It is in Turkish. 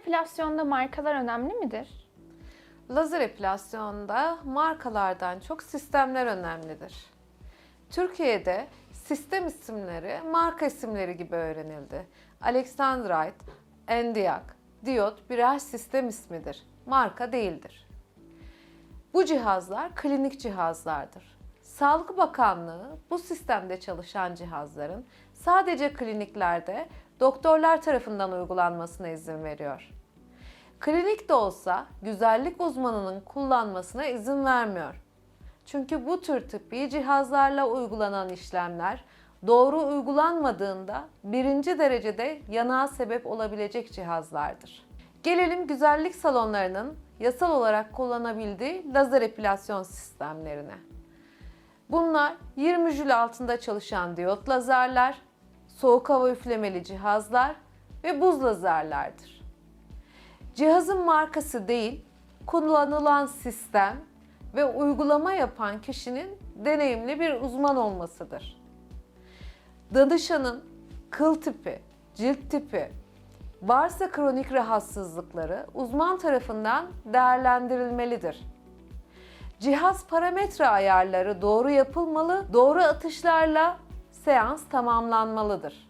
epilasyonda markalar önemli midir? Lazer epilasyonda markalardan çok sistemler önemlidir. Türkiye'de sistem isimleri marka isimleri gibi öğrenildi. Alexandrite, Endiac, Diyot birer sistem ismidir. Marka değildir. Bu cihazlar klinik cihazlardır. Sağlık Bakanlığı bu sistemde çalışan cihazların sadece kliniklerde doktorlar tarafından uygulanmasına izin veriyor. Klinik de olsa güzellik uzmanının kullanmasına izin vermiyor. Çünkü bu tür tıbbi cihazlarla uygulanan işlemler doğru uygulanmadığında birinci derecede yanağa sebep olabilecek cihazlardır. Gelelim güzellik salonlarının yasal olarak kullanabildiği lazer epilasyon sistemlerine. Bunlar 20 jül altında çalışan diyot lazerler, soğuk hava üflemeli cihazlar ve buz lazerlerdir. Cihazın markası değil, kullanılan sistem ve uygulama yapan kişinin deneyimli bir uzman olmasıdır. Danışanın kıl tipi, cilt tipi, varsa kronik rahatsızlıkları uzman tarafından değerlendirilmelidir. Cihaz parametre ayarları doğru yapılmalı, doğru atışlarla seans tamamlanmalıdır.